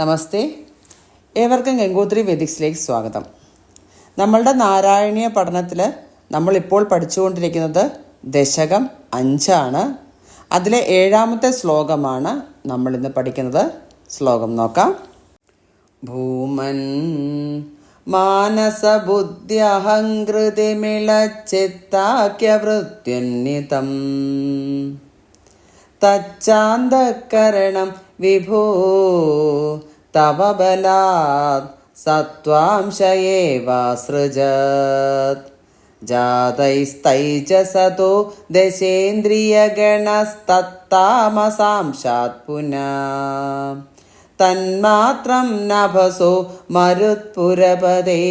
നമസ്തേ. ഏവർക്കും ഗംഗോത്രി വെദിക്സിലേക്ക് സ്വാഗതം. നമ്മളുടെ നാരായണീയ പഠനത്തിൽ നമ്മളിപ്പോൾ പഠിച്ചുകൊണ്ടിരിക്കുന്നത് ദശകം അഞ്ചാണ്. അതിലെ ഏഴാമത്തെ ശ്ലോകമാണ് നമ്മളിന്ന് പഠിക്കുന്നത്. ശ്ലോകം നോക്കാം. ഭൂമൻ മാനസബുദ്ധ്യഹങ്കൃതിമിളച്ചിത്താക്യവൃത്യുന്നിതം തച്ചാന്തക്കരണം വിഭോ ബലാത് സത്വാംശയേവാസൃജത് ജാതൈസ്തൈജസതോ ദശേന്ദ്രിയഗണസ്തത്താമസാംശാത് പുനഃ. തന്മാത്രം നഭസോ മരുത്പുരപദേ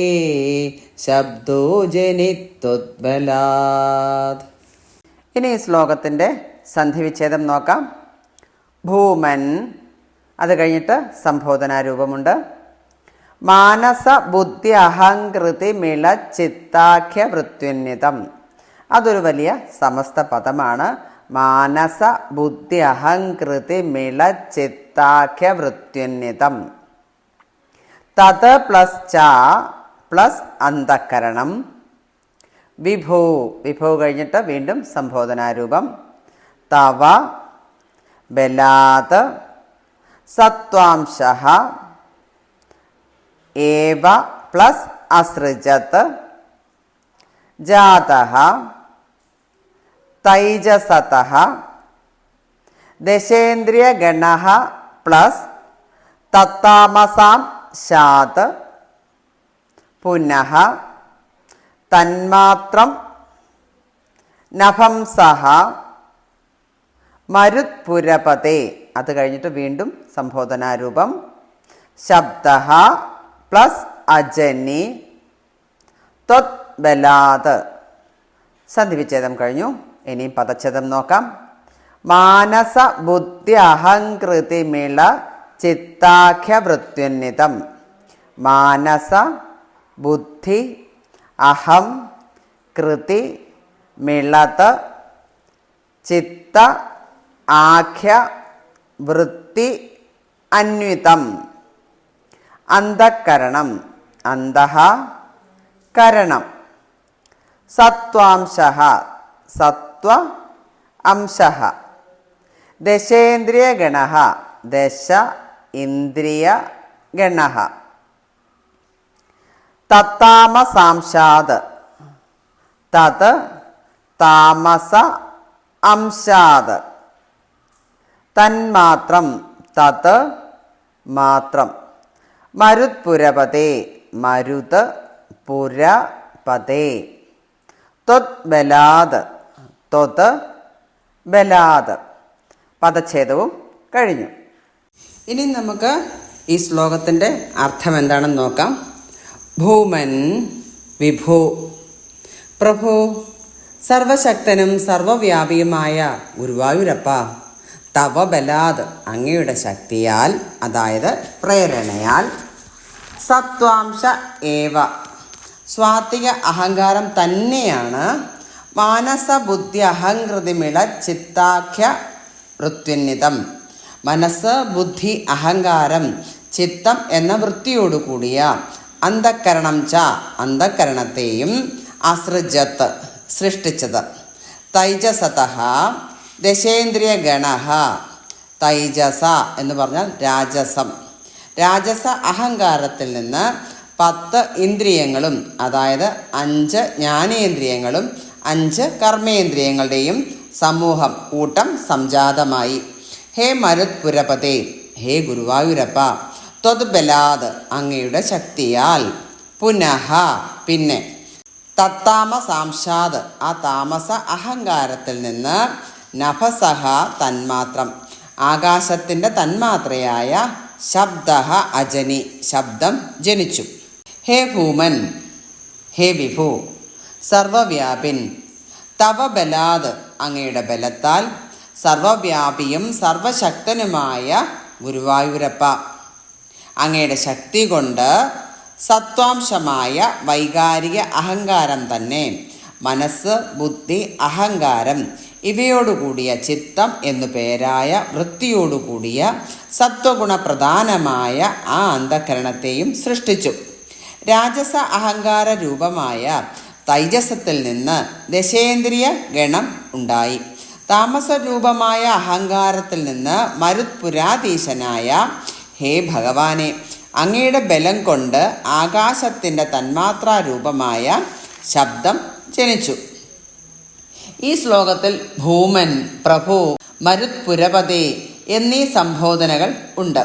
ശബ്ദോ ജനിത്വദ്ബലാത് ഇനി ഈ ശ്ലോകത്തിന്റെ സന്ധിവിച്ഛേദം നോക്കാം. ഭൂമൻ അത് കഴിഞ്ഞിട്ട് സംബോധനാരൂപമുണ്ട് മാനസ ബുദ്ധി അഹങ്കൃതി മിള ചിത്താഖ്യ വൃത്യുന്നിതം. അതൊരു വലിയ സമസ്ത പദമാണ്. മാനസ ബുദ്ധി അഹങ്കൃതി മിള ചിത്താഖ്യ വൃത്യുന്നിതം. തത് പ്ലസ് ച പ്ലസ് അന്ധക്കരണം വിഭോ വിഭോ കഴിഞ്ഞിട്ട് വീണ്ടും സംബോധനാരൂപം തവ ബലാത് സത്വാംശ ഏവ പ്ലസ് അസൃജത് ജാത തൈജസത ദശേന്ദ്രിയഗണ പ്ലസ് തത്താമസാം ശാത് പുനഃ തന്മാത്രം നഭംസഹ മരുത്പുരപതേ അത് കഴിഞ്ഞിട്ട് വീണ്ടും സംബോധനാരൂപം. ശബ്ദ പ്ലസ് അജനി. ത്വത് ബലാത്. സന്ധിവിച്ഛേദം കഴിഞ്ഞു. ഇനിയും പദച്ഛേദം നോക്കാം. മാനസ ബുദ്ധി അഹങ്കൃതിമിള ചിത്താഖ്യ വൃത്യുന്നിതം. മാനസ ബുദ്ധി അഹം കൃതി മിളത് ചിത്ത ആഖ്യ വൃത്തി അന്വിതം. അന്ധകരണം. അന്തഃ കരണം. സത്വാംശ. സത്വ അംശ. ദശേന്ദ്രിയഗണ. ദശ ഇന്ദ്രിയഗണ. തത്താമസാംശാത് തത് താമസ അംശാത് തന്മാത്രം തത് മാത്രം. മരുത്പുരപതേ മരുത് പുരപതേ ത്വത് ബലാത് ത്വത് ബലാത്. പദച്ഛേദവും കഴിഞ്ഞു. ഇനി നമുക്ക് ഈ ശ്ലോകത്തിന്റെ അർത്ഥം എന്താണെന്ന് നോക്കാം. ഭൂമൻ വിഭു. പ്രഭു സർവശക്തനും സർവവ്യാപിയുമായ ഗുരുവായൂരപ്പ. തവ ബലാത് അങ്ങയുടെ ശക്തിയാൽ അതായത് പ്രേരണയാൽ. സത്വാംശ ഏവ. സ്വാത്വിക അഹങ്കാരം തന്നെയാണ് മാനസബുദ്ധി അഹങ്കൃതിമിള ചിത്താഖ്യ വൃത്യുന്നിതം മനസ്സ് ബുദ്ധി അഹങ്കാരം ചിത്തം എന്ന വൃത്തിയോടുകൂടിയ അന്ധക്കരണം ച അന്ധക്കരണത്തെയും അസൃജത്ത് സൃഷ്ടിച്ചത്. തൈജസത ദശേന്ദ്രിയ ഗണ തൈജസ എന്ന് പറഞ്ഞാൽ രാജസം. രാജസ അഹങ്കാരത്തിൽ നിന്ന് പത്ത് ഇന്ദ്രിയങ്ങളും അതായത് അഞ്ച് ജ്ഞാനേന്ദ്രിയങ്ങളും അഞ്ച് കർമ്മേന്ദ്രിയങ്ങളുടെയും സമൂഹം കൂട്ടം സംജാതമായി. ഹേ മരുത്പുരപതേ ഹേ ഗുരുവായൂരപ്പ ത്വത് അങ്ങയുടെ ശക്തിയാൽ. പുനഃ പിന്നെ തത്താമസാംശാദ് ആ താമസ അഹങ്കാരത്തിൽ നിന്ന് നഭസഹ തന്മാത്രം. ആകാശത്തിന്റെ തന്മാത്രയായ ശബ്ദ അജനി ശബ്ദം ജനിച്ചു. ഹേ ഭൂമൻ ഹേ വിഭു സർവവ്യാപിൻ. തവ ബലാത് അങ്ങയുടെ ബലത്താൽ സർവവ്യാപിയും സർവശക്തനുമായ ഗുരുവായൂരപ്പ. അങ്ങയുടെ ശക്തി കൊണ്ട് സത്വാംശമായ വൈകാരിക അഹങ്കാരം തന്നെ. മനസ്സ് ബുദ്ധി അഹങ്കാരം ഇവയോടുകൂടിയ ചിത്തം എന്നു പേരായ വൃത്തിയോടുകൂടിയ സത്വഗുണപ്രധാനമായ ആ അന്ധകരണത്തെയും സൃഷ്ടിച്ചു. രാജസ അഹങ്കാര രൂപമായ തൈജസത്തിൽ നിന്ന് ദശേന്ദ്രിയ ഗണം ഉണ്ടായി. താമസ രൂപമായ അഹങ്കാരത്തിൽ നിന്ന് മരുത്പുരാധീശനായ ഹേ ഭഗവാനെ അങ്ങയുടെ ബലം കൊണ്ട് ആകാശത്തിന്റെ തന്മാത്രാരൂപമായ ശബ്ദം ജനിച്ചു. ഈ ശ്ലോകത്തിൽ ഭൂമൻ പ്രഭു മരുത്പുരപതി എന്നീ സംബോധനകൾ ഉണ്ട്.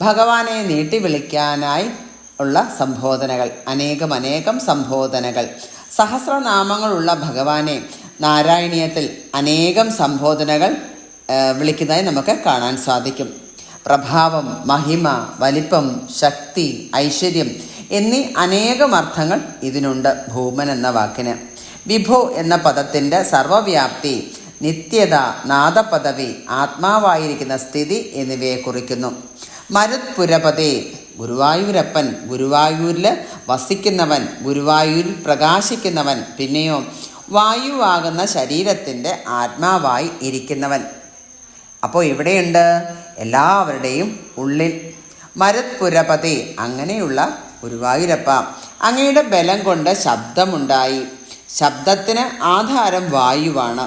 ഭഗവാനെ നീട്ടി വിളിക്കാനായി ഉള്ള സംബോധനകൾ അനേകം അനേകം സംബോധനകൾ. സഹസ്രനാമങ്ങളുള്ള ഭഗവാനെ നാരായണീയത്തിൽ അനേകം സംബോധനകൾ വിളിക്കുന്നതായി നമുക്ക് കാണാൻ സാധിക്കും. പ്രഭാവം മഹിമ വലിപ്പം ശക്തി ഐശ്വര്യം എന്നീ അനേകം അർത്ഥങ്ങൾ ഇതിനുണ്ട് ഭൂമൻ എന്ന വാക്കിന്. വിഭു എന്ന പദത്തിന്റെ സർവവ്യാപ്തി നിത്യത നാദപദവി ആത്മാവായിരിക്കുന്ന സ്ഥിതി എന്നിവയെ കുറിക്കുന്നു. മരുത്പുരപതി ഗുരുവായൂരപ്പൻ ഗുരുവായൂരിൽ വസിക്കുന്നവൻ ഗുരുവായൂരിൽ പ്രകാശിക്കുന്നവൻ പിന്നെയോ വായുവാകുന്ന ശരീരത്തിന്റെ ആത്മാവായി ഇരിക്കുന്നവൻ. അപ്പോൾ ഇവിടെയുണ്ട് എല്ലാവരുടെയും ഉള്ളിൽ. മരുത്പുരപതി അങ്ങനെയുള്ള ഗുരുവായൂരപ്പ അങ്ങയുടെ ബലം കൊണ്ട് ശബ്ദമുണ്ടായി. ശബ്ദത്തിന് ആധാരം വായുവാണ്.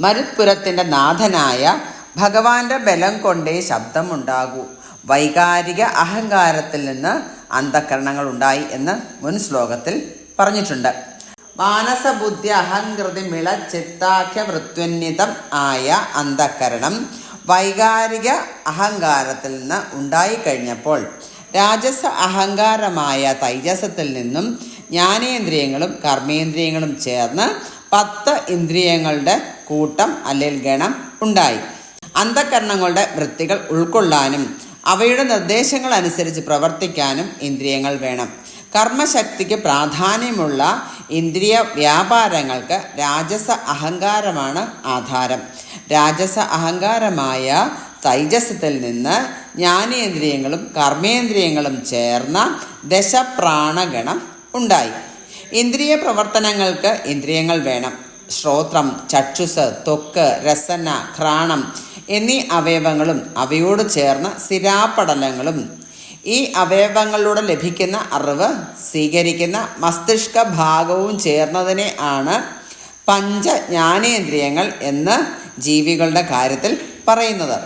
മരുത്പുരത്തിന്റെ നാഥനായ ഭഗവാന്റെ ബലം കൊണ്ടേ ശബ്ദമുണ്ടാകൂ. വൈകാരിക അഹങ്കാരത്തിൽ നിന്ന് അന്ധകരണങ്ങൾ ഉണ്ടായി എന്ന് മുൻ ശ്ലോകത്തിൽ പറഞ്ഞിട്ടുണ്ട്. മാനസബുദ്ധി അഹങ്കൃതി മിള ചിത്താഖ്യ വൃത്വന്യതം ആയ അന്ധകരണം വൈകാരിക അഹങ്കാരത്തിൽ നിന്ന് ഉണ്ടായിക്കഴിഞ്ഞപ്പോൾ രാജസ അഹങ്കാരമായ തൈജസത്തിൽ നിന്നും ജ്ഞാനേന്ദ്രിയങ്ങളും കർമ്മേന്ദ്രിയങ്ങളും ചേർന്ന് പത്ത് ഇന്ദ്രിയങ്ങളുടെ കൂട്ടം അല്ലെങ്കിൽ ഗണം ഉണ്ടായി. അന്ധകരണങ്ങളുടെ വൃത്തികൾ ഉൾക്കൊള്ളാനും അവയുടെ നിർദ്ദേശങ്ങൾ അനുസരിച്ച് പ്രവർത്തിക്കാനും ഇന്ദ്രിയങ്ങൾ വേണം. കർമ്മശക്തിക്ക് പ്രാധാന്യമുള്ള ഇന്ദ്രിയ വ്യാപാരങ്ങൾക്ക് രാജസ അഹങ്കാരമാണ് ആധാരം. രാജസ അഹങ്കാരമായ തൈജസത്തിൽ നിന്ന് ജ്ഞാനേന്ദ്രിയങ്ങളും കർമ്മേന്ദ്രിയങ്ങളും ചേർന്ന ദശപ്രാണഗണം ഉണ്ടായി. ഇന്ദ്രിയ പ്രവർത്തനങ്ങൾക്ക് ഇന്ദ്രിയങ്ങൾ വേണം. ശ്രോത്രം ചക്ഷുസ് ത്വക്ക് രസന ഘ്രാണം എന്നീ അവയവങ്ങളും അവയോട് ചേർന്ന സിരാപടലങ്ങളും ഈ അവയവങ്ങളിലൂടെ ലഭിക്കുന്ന അറിവ് സ്വീകരിക്കുന്ന മസ്തിഷ്ക ഭാഗവും ചേർന്നതിനെ ആണ് പഞ്ചജ്ഞാനേന്ദ്രിയങ്ങൾ എന്ന് ജീവികളുടെ കാര്യത്തിൽ പറയുന്നത്.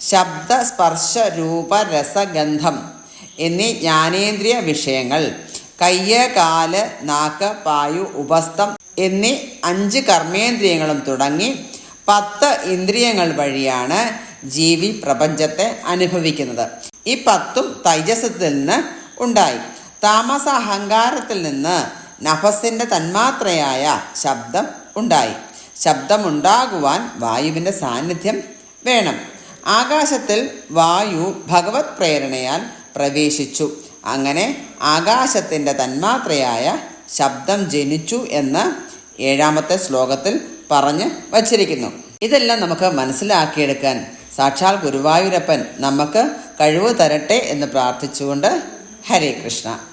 ശബ്ദ സ്പർശ രൂപ രസഗന്ധം എന്നീ ജ്ഞാനേന്ദ്രിയ വിഷയങ്ങൾ കയ്യ് കാൽ നാക്ക് പായു ഉപസ്ഥം എന്നീ അഞ്ച് കർമ്മേന്ദ്രിയങ്ങളും തുടങ്ങി പത്ത് ഇന്ദ്രിയങ്ങൾ വഴിയാണ് ജീവി പ്രപഞ്ചത്തെ അനുഭവിക്കുന്നത്. ഈ പത്തും തൈജസത്തിൽ നിന്ന് ഉണ്ടായി. താമസ അഹങ്കാരത്തിൽ നിന്ന് നഫസിന്റെ തന്മാത്രയായ ശബ്ദം ഉണ്ടായി. ശബ്ദമുണ്ടാകുവാൻ വായുവിന്റെ സാന്നിധ്യം വേണം. ആകാശത്തിൽ വായു ഭഗവത് പ്രേരണയാൽ പ്രവേശിച്ചു. അങ്ങനെ ആകാശത്തിന്റെ തന്മാത്രയായ ശബ്ദം ജനിച്ചു എന്ന് ഏഴാമത്തെ ശ്ലോകത്തിൽ പറഞ്ഞ് വച്ചിരിക്കുന്നു. ഇതെല്ലാം നമുക്ക് മനസ്സിലാക്കിയെടുക്കാൻ സാക്ഷാൽ ഗുരുവായൂരപ്പൻ നമുക്ക് കഴിവ് തരട്ടെ എന്ന് പ്രാർത്ഥിച്ചുകൊണ്ട് ഹരേ കൃഷ്ണ.